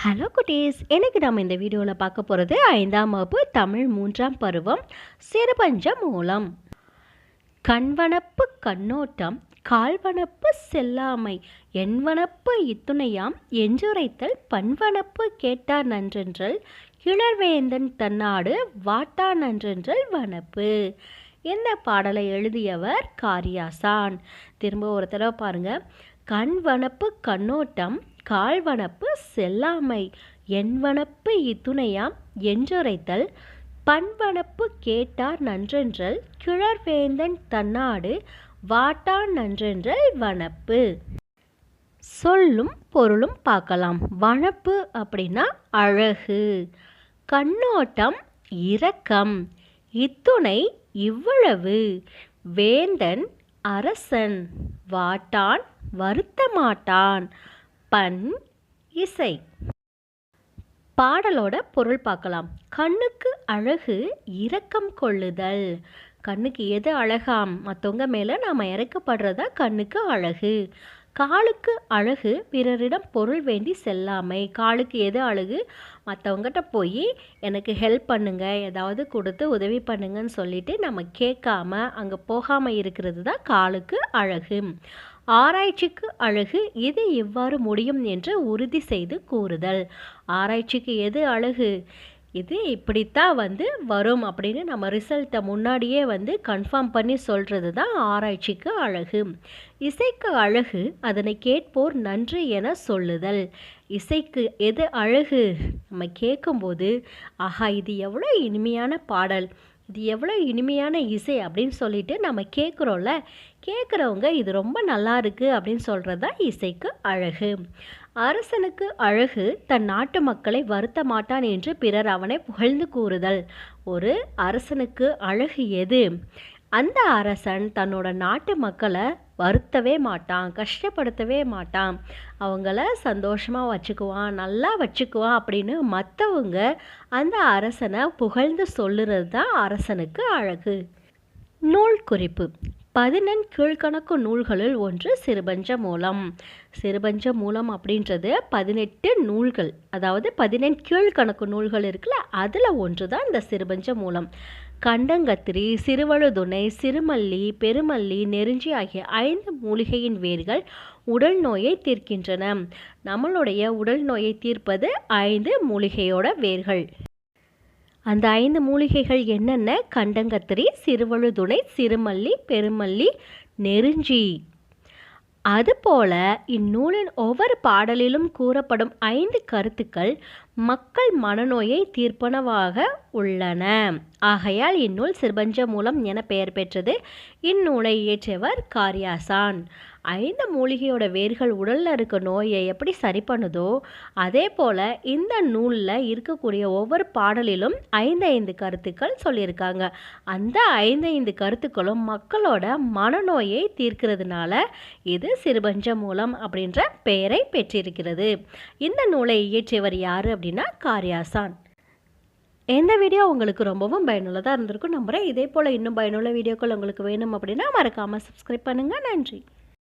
Hello குட்டீஸ். எனக்கு நம்ம இந்த வீடியோவில் பார்க்க போகிறது ஐந்தாம் வகுப்பு தமிழ் மூன்றாம் பருவம் சிறுபஞ்ச மூலம். கண்வனப்பு கண்ணோட்டம் கால்வனப்பு செல்லாமை எண்வனப்பு இத்துணையாம் எஞ்சுரைத்தல் பண்வனப்பு கேட்டார் நன்றென்றல் கிளர்வேந்தன் தன்னாடு வாட்டா நன்றென்றல் வனப்பு. இந்த பாடலை எழுதியவர் காரியாசான். திரும்ப ஒரு தடவை பாருங்கள் கண்வனப்பு கண்ணோட்டம் கால்வனப்பு செல்லாமை எண்வனப்பு இத்துணையாம் என்றுரைத்தல் பண்வனப்பு கேட்டார் நன்றென்றல் கிழர்வேந்தன் தன்னாடு வாட்டான் நன்றென்றல் வனப்பு. சொல்லும் பொருளும் பார்க்கலாம். வனப்பு அப்படின்னா அழகு. கண்ணோட்டம் இரக்கம். இத்துணை இவ்வளவு. வேந்தன் அரசன். வாட்டான் வருத்தமாட்டான். பண் இசை. பாடலோட பொருள் பார்க்கலாம். கண்ணுக்கு அழகு இரக்கம் கொள்ளுதல். கண்ணுக்கு எது அழகாம்? மற்றவங்க மேலே நாம் இறக்கப்படுறதா கண்ணுக்கு அழகு. காலுக்கு அழகு பிறரிடம் பொருள் வேண்டி செல்லாமை. காலுக்கு எது அழகு? மற்றவங்ககிட்ட போய் எனக்கு ஹெல்ப் பண்ணுங்க. ஏதாவது கொடுத்து உதவி பண்ணுங்கன்னு சொல்லிட்டு நம்ம கேட்காம அங்கே போகாமல் இருக்கிறது தான் காலுக்கு அழகு. ஆராய்ச்சிக்கு அழகு இது எவ்வாறு முடியும் என்று உறுதி செய்து கூறுதல். ஆராய்ச்சிக்கு எது அழகு? இது இப்படித்தான் வந்து வரும் அப்படின்னு நம்ம ரிசல்ட்டை முன்னாடியே வந்து கன்ஃபார்ம் பண்ணி சொல்கிறது தான் ஆராய்ச்சிக்கு அழகு. இசைக்கு அழகு அதனை கேட்போர் நன்று என சொல்லுதல். இசைக்கு எது அழகு? நம்ம கேட்கும்போது ஆஹா இது எவ்வளோ இனிமையான பாடல். இது எவ்வளோ இனிமையான இசை அப்படின்னு சொல்லிட்டு நம்ம கேட்குறோம்ல கேட்குறவங்க இது ரொம்ப நல்லா இருக்குது அப்படின்னு சொல்கிறது தான் இசைக்கு அழகு. அரசனுக்கு அழகு தன் நாட்டு மக்களை வருத்த மாட்டான் என்று பிறர் அவனை புகழ்ந்து கூறுதல். ஒரு அரசனுக்கு அழகு எது? அந்த அரசன் தன்னோட நாட்டு மக்களை வருத்தவே மாட்டான் கஷ்டப்படுத்தவே மாட்டான். அவங்கள சந்தோஷமாக வச்சுக்குவான் நல்லா வச்சுக்குவான் அப்படின்னு மற்றவங்க அந்த அரசனை புகழ்ந்து சொல்லுறது தான் அரசனுக்கு அழகு. நூல் குறிப்பு. பதினெண் கீழ்கணக்கு நூல்களில் ஒன்று சிறுபஞ்ச மூலம். சிறுபஞ்ச மூலம் அப்படின்றது பதினெட்டு நூல்கள். அதாவது பதினெண் கீழ்கணக்கு நூல்கள் இருக்குல்ல அதில் ஒன்று தான் இந்த சிறுபஞ்ச மூலம். கண்டங்கத்திரி சிறுவழுதுணை சிறுமல்லி பெருமல்லி நெருஞ்சி ஆகிய ஐந்து மூலிகையின் வேர்கள் உடல் நோயை தீர்க்கின்றன. நம்மளுடைய உடல் நோயை தீர்ப்பது ஐந்து மூலிகையோட வேர்கள். அந்த ஐந்து மூலிகைகள் என்னென்ன? கண்டங்கத்திரி சிறுவழுதுணை சிறுமல்லி பெருமல்லி நெருஞ்சி. அதுபோல இந்நூலின் ஒவ்வொரு பாடலிலும் கூறப்படும் ஐந்து கருத்துக்கள் மக்கள் மனநோயை தீர்ப்பனவாக உள்ளன. ஆகையால் இந்நூல் சிறுபஞ்ச மூலம் என பெயர் பெற்றது. இந்நூலை இயற்றியவர் காரியாசான். ஐந்து மூலிகையோட வேர்கள் உடலில் இருக்க நோயை எப்படி சரி பண்ணுதோ அதே போல் இந்த நூலில் இருக்கக்கூடிய ஒவ்வொரு பாடலிலும் ஐந்து ஐந்து கருத்துக்கள் சொல்லியிருக்காங்க. அந்த ஐந்து ஐந்து கருத்துக்களும் மக்களோட மனநோயை தீர்க்கிறதுனால இது சிறுபஞ்ச மூலம் அப்படின்ற பெயரை பெற்றிருக்கிறது. இந்த நூலை இயற்றியவர் யார் அப்படின்னா காரியாசான். இந்த வீடியோ உங்களுக்கு ரொம்பவும் பயனுள்ளதாக இருந்திருக்கும் நம்புகிறேன் இதே போல் இன்னும் பயனுள்ள வீடியோக்கள் உங்களுக்கு வேணும் அப்படின்னா மறக்காமல் சப்ஸ்கிரைப் பண்ணுங்கள் நன்றி.